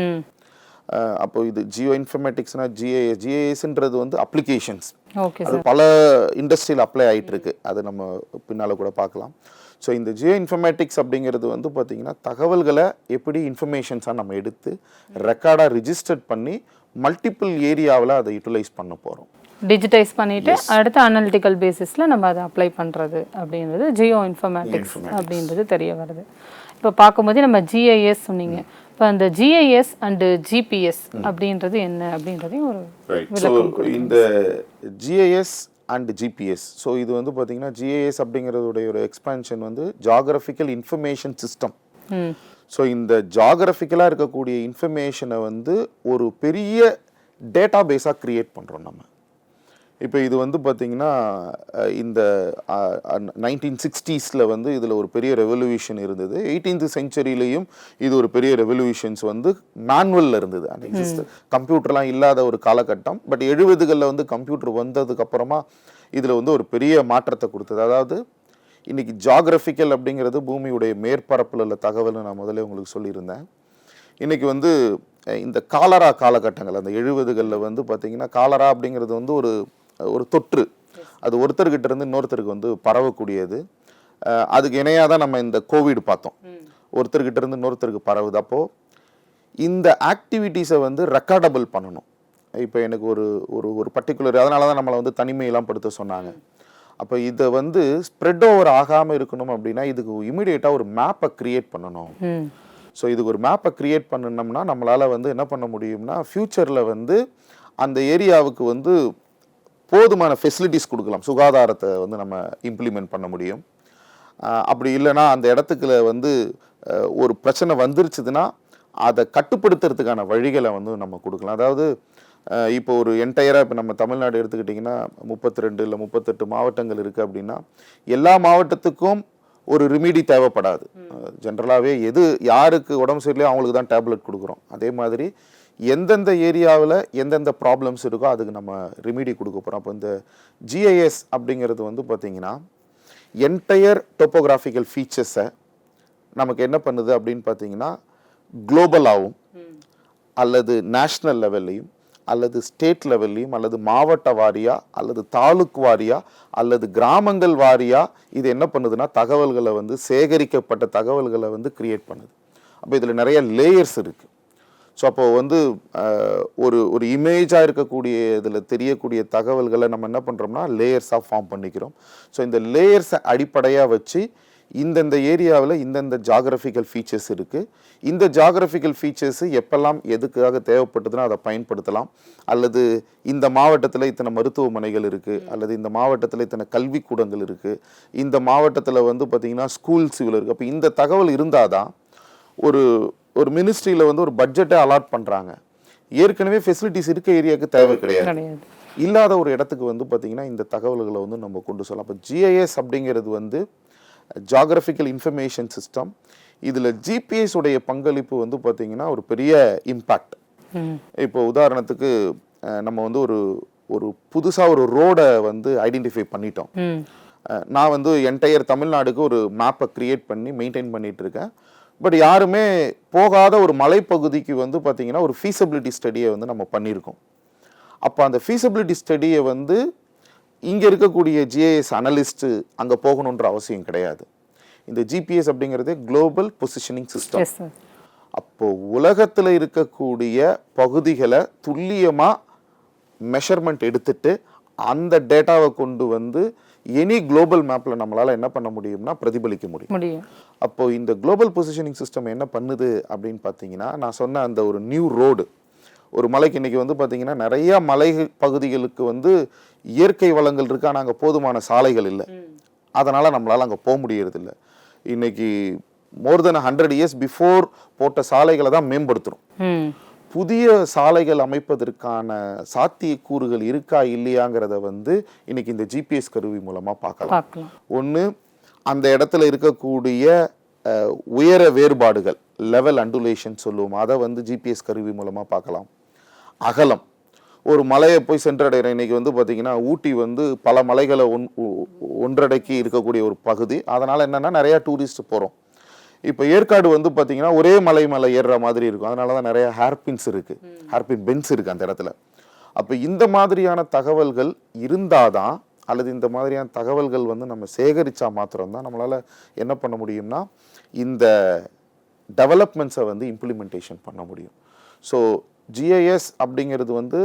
அப்போ இது ஜியோ இன்ஃபர்மேட்டிக்ஸ்னா ஜிஏஎஸ் ஜிஏஎஸ்ன்றது வந்து அப்ளிகேஷன்ஸ் ஓகே அது பல இண்டஸ்ட்ரியில் அப்ளை ஆயிட்டு இருக்கு அது நம்ம பின்னால கூட பார்க்கலாம். ஸோ இந்த ஜியோ இன்ஃபர்மேட்டிக்ஸ் அப்படிங்கிறது வந்து பார்த்தீங்கன்னா தகவல்களை எப்படி இன்ஃபர்மேஷன்ஸாக நம்ம எடுத்து ரெக்கார்டாக ரிஜிஸ்டர் பண்ணி மல்டிபிள் ஏரியாவில் அதை யூட்டிலைஸ் பண்ண போகிறோம் டிஜிட்டைஸ் பண்ணிட்டு அடுத்து அனலிட்டிக்கல் பேசிஸ்ல நம்ம அதை அப்ளை பண்றது அப்படின்றது ஜியோ இன்ஃபர்மேட்டிக்ஸ் அப்படின்றது தெரிய வருது. இப்போ பார்க்கும்போது நம்ம ஜிஐஎஸ் சொன்னீங்க. இப்போ அந்த ஜிஐஎஸ் அண்டு ஜிபிஎஸ் அப்படின்றது என்ன அப்படின்றதையும் ஒரு இந்த ஜிஐஎஸ் அண்ட் ஜிபிஎஸ் ஸோ இது வந்து பார்த்தீங்கன்னா ஜிஐஎஸ் அப்படிங்கிறதுடைய ஒரு எக்ஸ்பான்ஷன் வந்து ஜாகிரபிக்கல் இன்ஃபர்மேஷன் சிஸ்டம் ஸோ இந்த ஜாகிரபிக்கலாக இருக்கக்கூடிய இன்ஃபர்மேஷனை வந்து ஒரு பெரிய டேட்டா பேஸாக க்ரியேட் பண்ணுறோம் நம்ம. இப்போ இது வந்து பார்த்தீங்கன்னா இந்த நைன்டீன் சிக்ஸ்டீஸில் வந்து இதில் ஒரு பெரிய ரெவல்யூஷன் இருந்தது. எயிட்டீன்த் செஞ்சுரியிலையும் இது ஒரு பெரிய ரெவல்யூஷன்ஸ் வந்து மேனுவலில் இருந்தது. அந்த எக்ஸிஸ்ட் கம்ப்யூட்டர்லாம் இல்லாத ஒரு காலகட்டம். பட் எழுபதுகளில் வந்து கம்ப்யூட்டர் வந்ததுக்கு அப்புறமா இதில் வந்து ஒரு பெரிய மாற்றத்தை கொடுத்தது. அதாவது இன்னைக்கு ஜாகிரபிக்கல் அப்படிங்கிறது பூமியுடைய மேற்பரப்பில் உள்ள தகவல்னு நான் முதல்ல உங்களுக்கு சொல்லியிருந்தேன். இன்னைக்கு வந்து இந்த காலரா காலகட்டங்கள் அந்த எழுபதுகளில் வந்து பார்த்தீங்கன்னா காலரா அப்படிங்கிறது வந்து ஒரு ஒரு தொற்று. அது ஒருத்தர்கிட்ட இருந்து இன்னொருத்தருக்கு வந்து பரவக்கூடியது. அதுக்கு இணையாக தான் நம்ம இந்த கோவிட் பார்த்தோம். ஒருத்தர்கிட்ட இருந்து இன்னொருத்தருக்கு பரவுது. அப்போது இந்த ஆக்டிவிட்டீஸை வந்து ரெக்கார்டபிள் பண்ணணும். இப்போ எனக்கு ஒரு ஒரு ஒரு பர்டிகுலர் அதனால தான் நம்மளை வந்து தனிமையெல்லாம் படுத்த சொன்னாங்க. அப்போ இதை வந்து ஸ்ப்ரெட் ஓவர் ஆகாமல் இருக்கணும் அப்படின்னா இதுக்கு இமிடியேட்டாக ஒரு மேப்பை க்ரியேட் பண்ணணும். ஸோ இதுக்கு ஒரு மேப்பை க்ரியேட் பண்ணணும்னா நம்மளால் வந்து என்ன பண்ண முடியும்னா ஃப்யூச்சரில் வந்து அந்த ஏரியாவுக்கு வந்து போதுமான ஃபெசிலிட்டிஸ் கொடுக்கலாம். சுகாதாரத்தை வந்து நம்ம இம்ப்ளிமெண்ட் பண்ண முடியும். அப்படி இல்லைன்னா அந்த இடத்துக்குள்ள வந்து ஒரு பிரச்சனை வந்துருச்சுதுன்னா அதை கட்டுப்படுத்துறதுக்கான வழிகளை வந்து நம்ம கொடுக்கலாம். அதாவது இப்போ ஒரு என்டையராக இப்போ நம்ம தமிழ்நாடு எடுத்துக்கிட்டிங்கன்னா முப்பத்தி ரெண்டு இல்லை முப்பத்தெட்டு மாவட்டங்கள் இருக்குது அப்படின்னா எல்லா மாவட்டத்துக்கும் ஒரு ரிமிடி தேவைப்படாது. ஜென்ரலாகவே எது யாருக்கு உடம்பு சரியில்லையோ அவங்களுக்கு தான் டேப்லெட் கொடுக்குறோம். அதே மாதிரி எந்தெந்த ஏரியாவில் எந்தெந்த ப்ராப்ளம்ஸ் இருக்கோ அதுக்கு நம்ம ரிமிடி கொடுக்க போகிறோம் அப்போ இந்த ஜிஐஎஸ் அப்படிங்கிறது வந்து பார்த்திங்கன்னா என்டையர் டோப்போகிராஃபிக்கல் ஃபீச்சர்ஸை நமக்கு என்ன பண்ணுது அப்படின்னு பார்த்தீங்கன்னா குளோபலாகவும் அல்லது நேஷ்னல் லெவல்லையும் அல்லது ஸ்டேட் லெவல்லையும் அல்லது மாவட்ட வாரியாக அல்லது தாலுக் வாரியாக அல்லது கிராமங்கள் வாரியாக இது என்ன பண்ணுதுன்னா தகவல்களை வந்து சேகரிக்கப்பட்ட தகவல்களை வந்து கிரியேட் பண்ணுது. அப்போ இதில் நிறைய லேயர்ஸ் இருக்குது ஸோ அப்போ வந்து ஒரு ஒரு இமேஜாக இருக்கக்கூடிய இதில் தெரியக்கூடிய தகவல்களை நம்ம என்ன பண்ணுறோம்னா லேயர்ஸாக ஃபார்ம் பண்ணிக்கிறோம். ஸோ இந்த லேயர்ஸை அடிப்படையாக வச்சு இந்தந்த ஏரியாவில் இந்தந்த ஜாகிரபிக்கல் ஃபீச்சர்ஸ் இருக்குது இந்த ஜாகிரபிக்கல் ஃபீச்சர்ஸ் எப்பெல்லாம் எதுக்காக தேவைப்பட்டதுன்னா அதை பயன்படுத்தலாம். அல்லது இந்த மாவட்டத்தில் இத்தனை மருத்துவமனைகள் இருக்குது அல்லது இந்த மாவட்டத்தில் இத்தனை கல்விக்கூடங்கள் இருக்குது இந்த மாவட்டத்தில் வந்து பார்த்திங்கன்னா ஸ்கூல்ஸ் இவ்வளோ இருக்குது அப்போ இந்த தகவல் இருந்தால் தான் ஒரு ஒரு மினிஸ்ட்ரியில் வந்து ஒரு பட்ஜெட்டை அலாட் பண்ணுறாங்க ஏற்கனவே ஃபெசிலிட்டிஸ் இருக்க ஏரியாவுக்கு தேவை கிடையாது. இல்லாத ஒரு இடத்துக்கு வந்து பார்த்திங்கன்னா இந்த தகவல்களை வந்து நம்ம கொண்டு சொல்லலாம். அப்போ ஜிஐஎஸ் அப்படிங்கிறது வந்து ஜாகிரபிக்கல் இன்ஃபர்மேஷன் சிஸ்டம் இதில் ஜிபிஎஸ் உடைய பங்களிப்பு வந்து பார்த்திங்கன்னா ஒரு பெரிய இம்பேக்ட் இப்போ உதாரணத்துக்கு நம்ம வந்து ஒரு ஒரு புதுசாக ஒரு ரோடை வந்து ஐடென்டிஃபை பண்ணிட்டோம். நான் வந்து என்டையர் தமிழ்நாடுக்கு ஒரு மேப்பை கிரியேட் பண்ணி மெயின்டைன் பண்ணிட்டு இருக்கேன். பட் யாருமே போகாத ஒரு மலைப்பகுதிக்கு வந்து பார்த்தீங்கன்னா ஒரு ஃபீஸபிலிட்டி ஸ்டடியை வந்து நம்ம பண்ணியிருக்கோம். அப்போ அந்த ஃபீஸபிலிட்டி ஸ்டடியை வந்து இங்கே இருக்கக்கூடிய ஜிஐஎஸ் அனலிஸ்ட்டு அங்கே போகணுன்ற அவசியம் கிடையாது. இந்த ஜிபிஎஸ் அப்படிங்கிறது global positioning system yes sir அப்போ உலகத்தில் இருக்கக்கூடிய பகுதிகளை துல்லியமாக மெஷர்மெண்ட் எடுத்துட்டு அந்த டேட்டாவை கொண்டு வந்து எனி குளோபல் மேப்பில் நம்மளால் என்ன பண்ண முடியும்னா பிரதிபலிக்க முடியும். முடியும். அப்போ இந்த குளோபல் பொசிஷனிங் சிஸ்டம் என்ன பண்ணுது அப்படின்னு பார்த்தீங்கன்னா நான் சொன்ன அந்த ஒரு நியூ ரோடு ஒரு மலைக்கு இன்னைக்கு வந்து பார்த்தீங்கன்னா நிறைய மலை பகுதிகளுக்கு வந்து இயற்கை வளங்கள் இருக்கு ஆனால் அங்கே போதுமான சாலைகள் இல்லை. அதனால் நம்மளால் அங்கே போக முடியறதில்ல. இன்னைக்கு more then hundred years before போட்ட சாலைகளை தான் மேம்படுத்துகிறோம் புதிய சாலைகள் அமைப்பதற்கான சாத்தியக்கூறுகள் இருக்கா இல்லையாங்கிறத வந்து இன்னைக்கு இந்த ஜிபிஎஸ் கருவி மூலமாக பார்க்கலாம். ஒன்று அந்த இடத்துல இருக்கக்கூடிய உயர வேறுபாடுகள் லெவல் அண்டுலேஷன் சொல்லுவோம். அதை வந்து ஜிபிஎஸ் கருவி மூலமாக பார்க்கலாம். அகலம். ஒரு மலையை போய் சென்றடைகிற இன்னைக்கு வந்து பார்த்தீங்கன்னா ஊட்டி வந்து பல மலைகளை ஒன் ஒன்றடக்கி இருக்கக்கூடிய ஒரு பகுதி. அதனால் என்னென்னா நிறையா டூரிஸ்ட் போகிறோம் இப்போ ஏற்காடு வந்து பார்த்தீங்கன்னா ஒரே மலை மேலே ஏறுற மாதிரி இருக்கும். அதனால தான் நிறைய ஹேர்பின்ஸ் இருக்குது ஹேர்பின் பென்ஸ் இருக்குது அந்த இடத்துல. அப்போ இந்த மாதிரியான தகவல்கள் இருந்தால் தான் அல்லது இந்த மாதிரியான தகவல்கள் வந்து நம்ம சேகரித்தா மாத்திரம்தான் நம்மளால் என்ன பண்ண முடியும்னா இந்த டெவலப்மெண்ட்ஸை வந்து இம்ப்ளிமெண்டேஷன் பண்ண முடியும். ஸோ ஜிஐஎஸ் அப்படிங்கிறது வந்து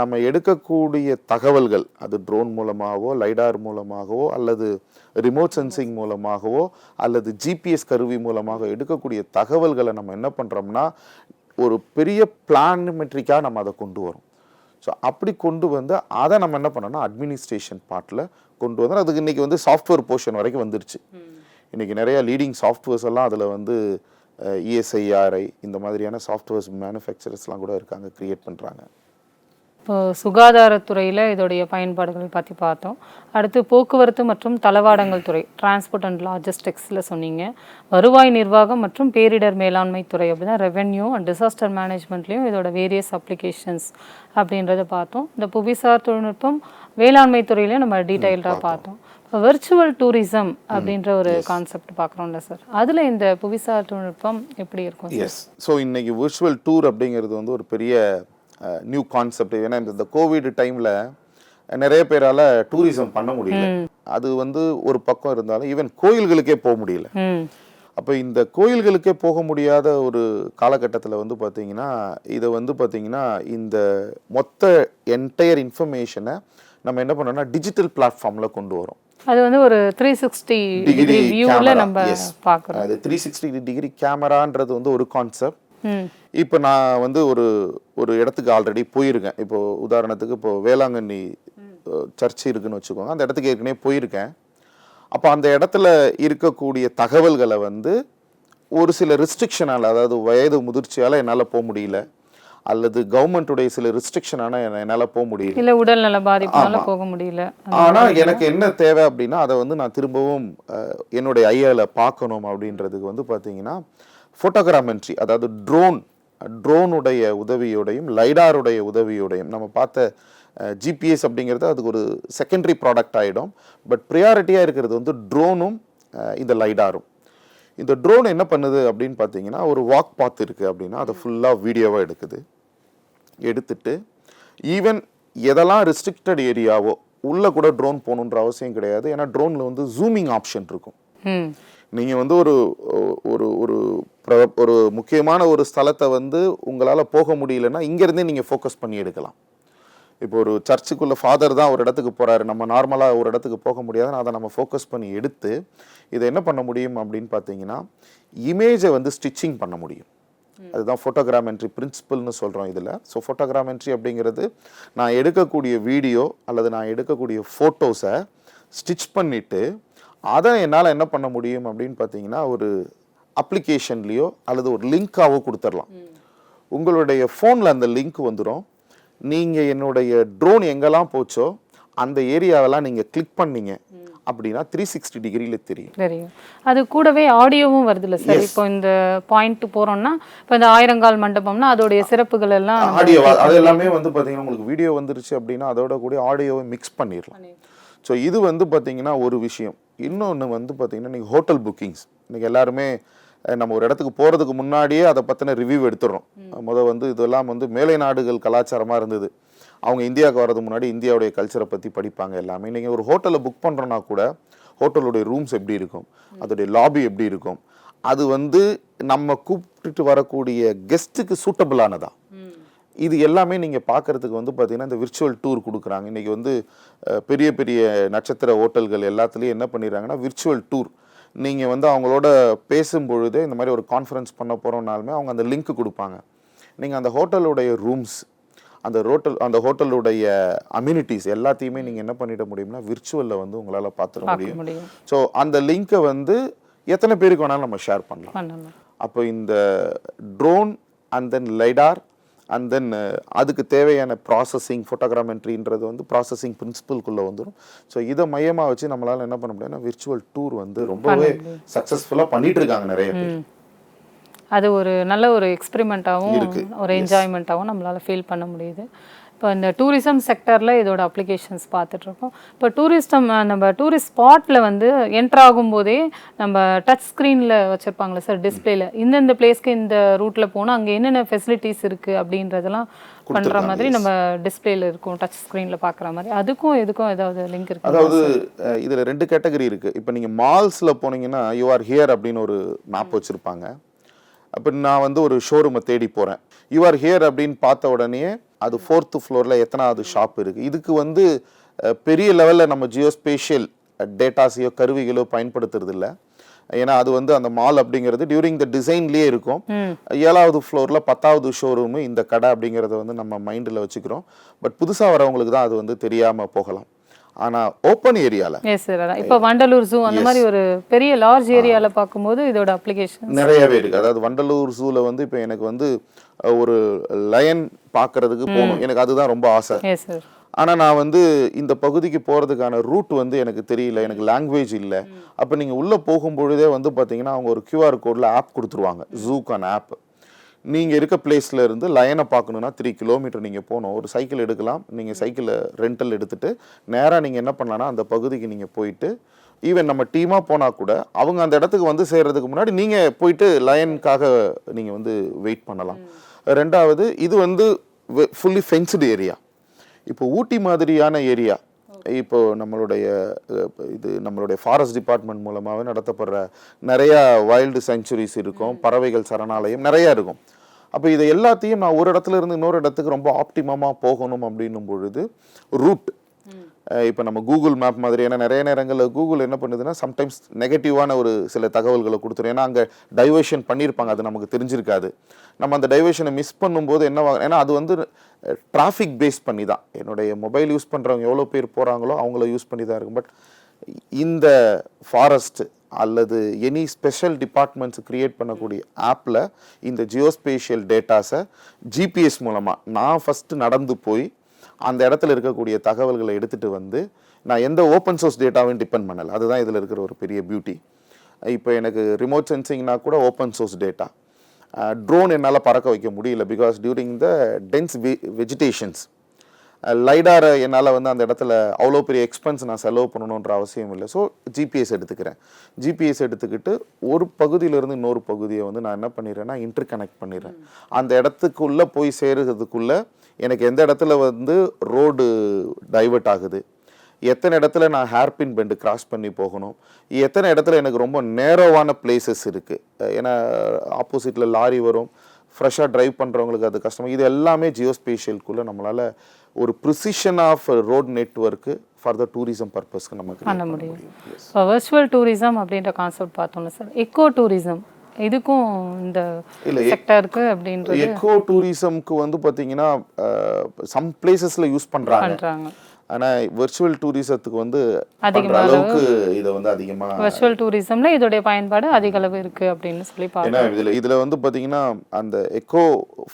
நம்ம எடுக்கக்கூடிய தகவல்கள் அது ட்ரோன் மூலமாகவோ லைடார் மூலமாகவோ அல்லது ரிமோட் சென்சிங் மூலமாகவோ அல்லது ஜிபிஎஸ் கருவி மூலமாக எடுக்கக்கூடிய தகவல்களை நம்ம என்ன பண்ணுறோம்னா ஒரு பெரிய பிளானிமெட்ரிக்காக நம்ம அதை கொண்டு வரோம். ஸோ அப்படி கொண்டு வந்து அதை நம்ம என்ன பண்ணோம்னா அட்மினிஸ்ட்ரேஷன் பார்ட்டில் கொண்டு வந்து அதுக்கு இன்றைக்கி வந்து சாஃப்ட்வேர் போர்ஷன் வரைக்கும் வந்துருச்சு. இன்றைக்கி நிறைய லீடிங் சாஃப்ட்வேர்ஸ் எல்லாம் அதில் வந்து E இஎஸ்ஐஆர்ஐ இந்த மாதிரியான சாஃப்ட்வேர்ஸ் மேனுஃபேக்சரர்ஸ்லாம் கூட இருக்காங்க க்ரியேட் பண்ணுறாங்க இப்போ சுகாதாரத்துறையில் இதோடைய பயன்பாடுகள் பற்றி பார்த்தோம். அடுத்து போக்குவரத்து மற்றும் தளவாடங்கள் துறை டிரான்ஸ்போர்ட் அண்ட் லாஜிஸ்டிக்ஸில் சொன்னீங்க. வருவாய் நிர்வாகம் மற்றும் பேரிடர் மேலாண்மை துறை அப்படின்னா ரெவென்யூ அண்ட் டிசாஸ்டர் மேனேஜ்மெண்ட்லேயும் இதோட வேரியஸ் அப்ளிகேஷன்ஸ் அப்படின்றத பார்த்தோம். இந்த புவிசார் தொழில்நுட்பம் வேளாண்மை துறையிலையும் நம்ம டீட்டெயில்டாக பார்த்தோம். இப்போ வெர்ச்சுவல் டூரிசம் அப்படின்ற ஒரு கான்செப்ட் பார்க்குறோம்ல சார் அதில் இந்த புவிசார் தொழில்நுட்பம் எப்படி இருக்கும் எஸ் ஸோ இன்னைக்கு விர்ச்சுவல் டூர் அப்படிங்கிறது வந்து ஒரு பெரிய நியூ கான்செப்ட் ஏன்னா இந்த- கோவிட் டைமில் நிறைய பேரால டூரிசம் பண்ண முடியல. அது வந்து ஒரு பக்கம் இருந்தாலும் ஈவன் கோயில்களுக்கே போக முடியல. அப்போ இந்த கோயில்களுக்கே போக முடியாத ஒரு காலகட்டத்தில் வந்து பார்த்தீங்கன்னா இதை வந்து பார்த்தீங்கன்னா இந்த மொத்த என்டையர் இன்ஃபர்மேஷனை நம்ம என்ன பண்ணோம்னா டிஜிட்டல் பிளாட்ஃபார்மில் கொண்டு வரோம். அது வந்து ஒரு த்ரீ சிக்ஸ்டி டிகிரி வியூவில் நம்ம. பார்க்குறோம். அது த்ரீ சிக்ஸ்டி டிகிரி கேமரான்றது வந்து ஒரு கான்செப்ட் இப்போ நான் வந்து ஒரு ஒரு இடத்துக்கு ஆல்ரெடி போயிருக்கேன். இப்போ உதாரணத்துக்கு இப்போ வேளாங்கண்ணி சர்ச் இருக்குன்னு வச்சுக்கோங்க. அந்த இடத்துக்கு ஏற்கனவே போயிருக்கேன். அப்போ அந்த இடத்துல இருக்கக்கூடிய தகவல்களை வந்து ஒரு சில ரெஸ்ட்ரிக்ஷனால் அதாவது வயது முதிர்ச்சியால் என்னால் போக முடியல. அல்லது கவர்மெண்ட்டுடைய சில ரெஸ்ட்ரிக்ஷனான என்னால் போக முடியல. இல்ல உடல்நல பாதிப்புனால போக முடியல. ஆனா எனக்கு என்ன தேவை அப்படின்னா அதை வந்து நான் திரும்பவும் என்னுடைய ஐயால பார்க்கணும் அப்படின்றதுக்கு வந்து பாத்தீங்கன்னா ஃபோட்டோகிராமெண்ட்ரி அதாவது ட்ரோன் ட்ரோனுடைய உதவியோடையும் லைடாருடைய உதவியோடையும் நம்ம பார்த்த ஜிபிஎஸ் அப்படிங்கிறது அதுக்கு ஒரு செகண்டரி ப்ராடக்ட் ஆகிடும் பட் ப்ரியாரிட்டியாக இருக்கிறது வந்து ட்ரோனும் இந்த லைடாரும் இந்த ட்ரோன் என்ன பண்ணுது அப்படின்னு பார்த்தீங்கன்னா ஒரு வாக் பாத் இருக்குது அப்படின்னா அதை ஃபுல்லாக வீடியோவாக எடுக்குது. எடுத்துட்டு ஈவன் எதெல்லாம் ரெஸ்ட்ரிக்டட் ஏரியாவோ உள்ளே கூட ட்ரோன் போகணுன்ற அவசியம் கிடையாது. ஏன்னா ட்ரோனில் வந்து ஜூமிங் ஆப்ஷன் இருக்கும். நீங்கள் வந்து ஒரு ஒரு ஒரு ஒரு முக்கியமான ஒரு ஸ்தலத்தை வந்து உங்களால் போக முடியலன்னா இங்கேருந்தே நீங்கள் ஃபோக்கஸ் பண்ணி எடுக்கலாம். இப்போ ஒரு சர்ச்சுக்குள்ள ஃபாதர் தான் ஒரு இடத்துக்கு போறாரு நம்ம நார்மலாக ஒரு இடத்துக்கு போக முடியாதுன்னு அதை நம்ம ஃபோக்கஸ் பண்ணி எடுத்து இதை என்ன பண்ண முடியும் அப்படின்னு பார்த்தீங்கன்னா இமேஜை வந்து ஸ்டிச்சிங் பண்ண முடியும். அதுதான் ஃபோட்டோகிராமெண்ட்ரி பிரின்சிபல்னு சொல்கிறோம் இதில். ஸோ ஃபோட்டோகிராமெண்ட்ரி அப்படிங்கிறது நான் எடுக்கக்கூடிய வீடியோ அல்லது நான் எடுக்கக்கூடிய ஃபோட்டோஸை ஸ்டிச் பண்ணிவிட்டு அதை என்னால் என்ன பண்ண முடியும் அப்படின்னு பார்த்தீங்கன்னா ஒரு அப்ளிகேஷன்லேயோ அல்லது ஒரு லிங்காவோ கொடுத்துடலாம். உங்களுடைய ஃபோனில் அந்த லிங்க் வந்துடும் நீங்கள் என்னுடைய ட்ரோன் எங்கெல்லாம் போச்சோ அந்த ஏரியாவெல்லாம் நீங்கள் கிளிக் பண்ணீங்க அப்படின்னா த்ரீ சிக்ஸ்டி டிகிரியில் தெரியும். தெரியும். அது கூடவே ஆடியோவும் வருதுல்ல சார்? இப்போ இந்த பாயிண்ட் போறோம்னா இப்போ இந்த ஆயிரங்கால் மண்டபம்னா அதோடைய சிறப்புகள் எல்லாம் ஆடியோ அது எல்லாமே வந்து பார்த்தீங்கன்னா உங்களுக்கு வீடியோ வந்துருச்சு அப்படின்னா அதோட கூட ஆடியோவை மிக்ஸ் பண்ணிடலாம். ஸோ இது வந்து பார்த்தீங்கன்னா ஒரு விஷயம். இன்னொன்று வந்து பார்த்தீங்கன்னா நீங்கள் ஹோட்டல் புக்கிங்ஸ் இன்னைக்கு எல்லாருமே நம்ம ஒரு இடத்துக்கு போகிறதுக்கு முன்னாடியே அதை பற்றின ரிவ்யூ எடுத்துடுறோம். முத வந்து இதெல்லாம் வந்து மேலை நாடுகள் கலாச்சாரமாக இருந்தது. அவங்க இந்தியாவுக்கு வரதுக்கு முன்னாடி இந்தியாவுடைய கல்ச்சரை பற்றி படிப்பாங்க எல்லாமே. நீங்கள் ஒரு ஹோட்டலில் புக் பண்ணுறோன்னா கூட ஹோட்டலுடைய ரூம்ஸ் எப்படி இருக்கும்? அதோடைய லாபி எப்படி இருக்கும்? அது வந்து நம்ம கூப்பிட்டுட்டு வரக்கூடிய கெஸ்ட்டுக்கு சூட்டபிளானதா இது எல்லாமே நீங்கள் பார்க்கறதுக்கு வந்து பார்த்தீங்கன்னா இந்த விர்ச்சுவல் டூர் கொடுக்குறாங்க. இன்றைக்கி வந்து பெரிய பெரிய நட்சத்திர ஹோட்டல்கள் எல்லாத்துலேயும் என்ன பண்ணிடுறாங்கன்னா விர்ச்சுவல் டூர் நீங்கள் வந்து அவங்களோட பேசும் பொழுது இந்த மாதிரி ஒரு கான்ஃபரன்ஸ் பண்ண போகிறோம்னாலுமே அவங்க அந்த லிங்க் கொடுப்பாங்க. நீங்கள் அந்த ஹோட்டலுடைய ரூம்ஸ் அந்த ஹோட்டல் அந்த ஹோட்டலுடைய அம்யூனிட்டிஸ் எல்லாத்தையுமே நீங்கள் என்ன பண்ணிட முடியும்னா விர்ச்சுவலில் வந்து உங்களால் பார்த்துட முடியும். ஸோ அந்த லிங்க்கை வந்து எத்தனை பேருக்கு வேணாலும் நம்ம ஷேர் பண்ணலாம். அப்போ இந்த drone and then lidar and then அதுக்கு தேவையான ப்ராசஸிங் ஃபோட்டோகிராமெண்ட்ரின்றது வந்து ப்ராசஸிங் பிரின்சிபல்குள்ளே வந்துடும் ஸோ இதை மையமாக வச்சு நம்மளால் என்ன பண்ண முடியும்னா விர்ச்சுவல் டூர் வந்து ரொம்பவே சக்ஸஸ்ஃபுல்லாக பண்ணிட்டு இருக்காங்க நிறைய பேர். அது ஒரு நல்ல ஒரு எக்ஸ்பெரிமெண்ட்டாகவும் ஒரு என்ஜாய்மெண்ட்டாகவும் நம்மளால ஃபீல் பண்ண முடியுது. இப்போ இந்த டூரிசம் செக்டரில் இதோட அப்ளிகேஷன்ஸ் பார்த்துட்ருக்கோம். இப்போ டூரிஸ்டம் நம்ம டூரிஸ்ட் ஸ்பாட்டில் வந்து என்ட்ரு ஆகும்போதே நம்ம டச் ஸ்க்ரீனில் வச்சுருப்பாங்களே சார் டிஸ்பிளேல இந்தந்த பிளேஸ்க்கு இந்த ரூட்டில் போனால் அங்கே என்னென்ன ஃபெசிலிட்டிஸ் இருக்குது அப்படின்றதெல்லாம் பண்ணுற மாதிரி நம்ம டிஸ்பிளேல இருக்கும் டச் ஸ்க்ரீனில் பார்க்குற மாதிரி. அதுக்கும் இதுக்கும் ஏதாவது லிங்க் இருக்கு அதாவது இதுல ரெண்டு கேட்டகரி இருக்கு. இப்போ நீங்க மால்ஸ்ல போனீங்கன்னா யூ ஆர் ஹியர் அப்படின்னு ஒரு மேப் வச்சிருப்பாங்க. அப்போ நான் வந்து ஒரு ஷோரூமை தேடி போறேன். யூ ஆர் ஹியர் அப்படின்னு பார்த்த உடனே அது ஃபோர்த்து ஃப்ளோரில் எத்தனாவது ஷாப் இருக்குது இதுக்கு வந்து பெரிய லெவலில் நம்ம ஜியோஸ்பேஷியல் டேட்டாஸையோ கருவிகளோ பயன்படுத்துறது இல்ல. ஏன்னா அது வந்து அந்த மால் அப்படிங்கிறது டியூரிங் த டிசைன்லேயே இருக்கும். ஏழாவது ஃப்ளோரில் பத்தாவது ஷோரூமு இந்த கடை அப்படிங்கிறத வந்து நம்ம மைண்டில் வச்சுக்கிறோம். பட் புதுசாக வரவங்களுக்கு தான் அது வந்து தெரியாமல் போகலாம். ஆனால் ஓப்பன் ஏரியாவில் எஸ் சார் இப்போ வண்டலூர் ஜூ அந்த மாதிரி ஒரு பெரிய லார்ஜ் ஏரியால பார்க்கும்போது இதோட அப்ளிகேஷன் நிறையவே இருக்கு. அதாவது வண்டலூர் ஜூல வந்து இப்போ எனக்கு வந்து ஒரு லயன் பார்க்கறதுக்கு போகணும். எனக்கு அதுதான் ரொம்ப ஆசை. எஸ் சார் ஆனா நான் வந்து இந்த பகுதிக்கு போறதுக்கான ரூட் வந்து எனக்கு தெரியல. எனக்கு லாங்குவேஜ் இல்லை. அப்போ நீங்க உள்ள போகும்பொழுதே வந்து பாத்தீங்கன்னா அவங்க ஒரு கியூஆர் கோட்ல ஆப் கொடுத்துருவாங்க. ஜூக்கான ஆப் நீங்கள் இருக்க பிளேஸ்ல இருந்து லயனை பார்க்கணுன்னா த்ரீ கிலோமீட்டர் நீங்கள் போகணும். ஒரு சைக்கிள் எடுக்கலாம். நீங்கள் சைக்கிளை ரெண்டல் எடுத்துகிட்டு நேராக நீங்கள் என்ன பண்ணலான்னா அந்த பகுதிக்கு நீங்கள் போயிட்டு ஈவன் நம்ம டீமாக போனால் கூட அவங்க அந்த இடத்துக்கு வந்து சேர்கிறதுக்கு முன்னாடி நீங்கள் போயிட்டு லயனுக்காக நீங்கள் வந்து வெயிட் பண்ணலாம். ரெண்டாவது இது வந்து ஃபுல்லி ஃபென்ஸ்டு ஏரியா இப்போ ஊட்டி மாதிரியான ஏரியா இப்போ நம்மளுடைய இது நம்மளுடைய ஃபாரஸ்ட் டிபார்ட்மெண்ட் மூலமாகவே நடத்தப்படுற நிறையா வைல்டு செஞ்சுரிஸ் இருக்கும் பறவைகள் சரணாலயம் நிறையா இருக்கும். அப்போ இதை எல்லாத்தையும் நான் ஒரு இடத்துல இருந்து இன்னொரு இடத்துக்கு ரொம்ப ஆப்டிமமாக போகணும் அப்படின்னும் பொழுது ரூட் இப்போ நம்ம கூகுள் மேப் மாதிரி ஏன்னா நிறைய நேரங்களில் கூகுள் என்ன பண்ணுதுன்னா சம்டைம்ஸ் நெகட்டிவான ஒரு சில தகவல்களை கொடுத்துரும். ஏன்னா அங்கே டைவர்ஷன் பண்ணியிருப்பாங்க அது நமக்கு தெரிஞ்சிருக்காது. நம்ம அந்த டைவர்ஷனை மிஸ் பண்ணும்போது என்ன ஏன்னா அது வந்து டிராஃபிக் பேஸ் பண்ணி தான் என்னுடைய மொபைல் யூஸ் பண்ணுறவங்க எவ்வளோ பேர் போகிறாங்களோ அவங்கள யூஸ் பண்ணி தான் இருக்கும். பட் இந்த ஃபாரஸ்ட் அல்லது எனி ஸ்பெஷல் டிபார்ட்மெண்ட்ஸ் கிரியேட் பண்ணக்கூடிய ஆப்பில் இந்த ஜியோஸ்பேஷியல் டேட்டாஸை ஜிபிஎஸ் மூலமாக நான் ஃபஸ்ட்டு நடந்து போய் அந்த இடத்துல இருக்கக்கூடிய தகவல்களை எடுத்துகிட்டு வந்து நான் எந்த ஓப்பன் சோர்ஸ் டேட்டாவையும் டிபெண்ட் பண்ணலை. அதுதான் இதில் இருக்கிற ஒரு பெரிய பியூட்டி இப்போ எனக்கு ரிமோட் சென்சிங்னா கூட ஓப்பன் சோர்ஸ் டேட்டா ட்ரோன் என்னால் பறக்க வைக்க முடியல because during the dense vegetations லைடாரை என்னால் வந்து அந்த இடத்துல அவ்வளோ பெரிய எக்ஸ்பென்ஸ் நான் செலவு பண்ணணுன்ற அவசியம் இல்லை. ஸோ ஜிபிஎஸ் எடுத்துக்கிறேன். ஜிபிஎஸ் எடுத்துக்கிட்டு ஒரு பகுதியிலேருந்து இன்னொரு பகுதியை வந்து நான் என்ன பண்ணிடுறேன்னா இன்டர் கனெக்ட் பண்ணிடுறேன். அந்த இடத்துக்குள்ளே போய் சேருகிறதுக்குள்ளே எனக்கு எந்த இடத்துல வந்து ரோடு டைவர்ட் ஆகுது? எத்தனை இடத்துல நான் ஹேர்பின் பெண்டு கிராஸ் பண்ணி போகணும்? எத்தனை இடத்துல எனக்கு ரொம்ப நேரோவான பிளேசஸ் இருக்குது ஏன்னா ஆப்போசிட்டில் லாரி வரும். ஃப்ரெஷ்ஷாக டிரைவ் பண்ணுறவங்களுக்கு அது கஷ்டம். இது எல்லாமே ஜியோஸ்பேஷியல்குள்ளே நம்மளால் ஒரு ப்ரிசிஷன் ஆஃப் ரோட் நெட்ஒர்க்கு ஃபார் த டூரிசம் பர்பஸ்க்கு create பண்ண முடியும். இப்போ வர்ச்சுவல் டூரிசம் அப்படின்ற கான்செப்ட் பார்த்தோம்ல சார் எக்கோ டூரிசம் இதுக்கும் இந்த செக்டருக்கு அப்படின்றது எக்கோ டூரிசம்க்கு வந்து பார்த்தீங்கன்னா சம் பிளேசஸில் யூஸ் பண்ணுறாங்க ஆனால் வெர்ச்சுவல் டூரிசத்துக்கு வந்து அதிகமா பண்ற அளவுக்கு இதை வந்து அதிகமாக வர்ச்சுவல் டூரிசம்ல இதோடைய பயன்பாடு அதிக அளவு இருக்கு அப்படின்னு சொல்லி ஏன்னா பார்க்கணும் இதில் இதில் வந்து பார்த்தீங்கன்னா அந்த எக்கோ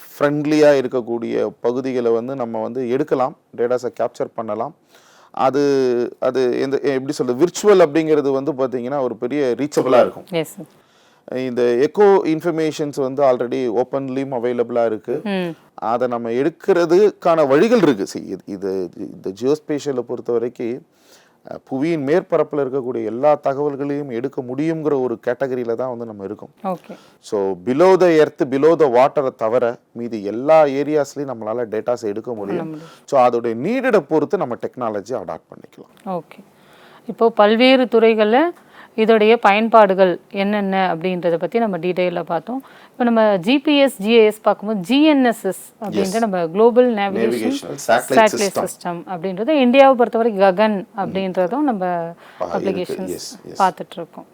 ஃப்ரெண்ட்லியாக இருக்கக்கூடிய பகுதிகளை வந்து நம்ம வந்து எடுக்கலாம். டேட்டாஸை கேப்சர் பண்ணலாம். அது அது எந்த எப்படி சொல்றது விர்ச்சுவல் அப்படிங்கிறது வந்து பார்த்தீங்கன்னா ஒரு பெரிய ரீச்சபிளாக இருக்கும். இந்த எக்கோ இன்ஃபர்மேஷன்ஸ் வந்து ஆல்ரெடி ஓப்பன்லியும் அவைலபிளாக இருக்குது அதை நம்ம எடுக்கிறதுக்கான வழிகள் இருக்கு. See, இது இந்த ஜியோஸ்பேஷியலை பொறுத்த வரைக்கும் புவியின் மேற்பரப்பில் இருக்கக்கூடிய எல்லா தகவல்களையும் எடுக்க முடியுங்கிற ஒரு கேட்டகரியில தான் வந்து நம்ம இருக்கோம். So below the earth below the வாட்டரை தவிர மீதி எல்லா ஏரியாஸ்லையும் நம்மளால டேட்டாஸ் எடுக்க முடியும். ஸோ அதோடைய நீடடை பொறுத்து நம்ம டெக்னாலஜி அடாப்ட் பண்ணிக்கலாம். ஓகே. இப்போ பல்வேறு துறைகளில் இதோடைய பயன்பாடுகள் என்னென்ன அப்படின்றத பற்றி நம்ம டீட்டெயிலில் பார்த்தோம். இப்போ நம்ம ஜிபிஎஸ் ஜிஏஎஸ் பார்க்கும்போது ஜிஎன்எஸ்எஸ் அப்படின்ற நம்ம குளோபல் நேவிகேஷன் சேட்டலைட் சிஸ்டம் அப்படின்றது இந்தியாவை பொறுத்தவரை ககன் அப்படின்றதும் நம்ம. அப்ளிகேஷன்ஸ் இருக்கோம்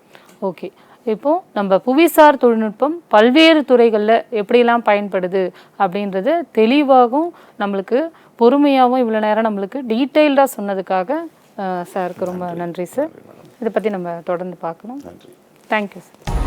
ஓகே இப்போ நம்ம புவிசார் தொழில்நுட்பம் பல்வேறு துறைகளில் எப்படியெல்லாம் பயன்படுது அப்படின்றது தெளிவாகவும் நம்மளுக்கு பொறுமையாகவும் இவ்வளோ நேரம் நம்மளுக்கு டீட்டெயில்டாக சொன்னதுக்காக சாருக்கு ரொம்ப நன்றி. சார். இதை பற்றி நம்ம தொடர்ந்து பார்க்கலாம் நன்றி. Thank you sir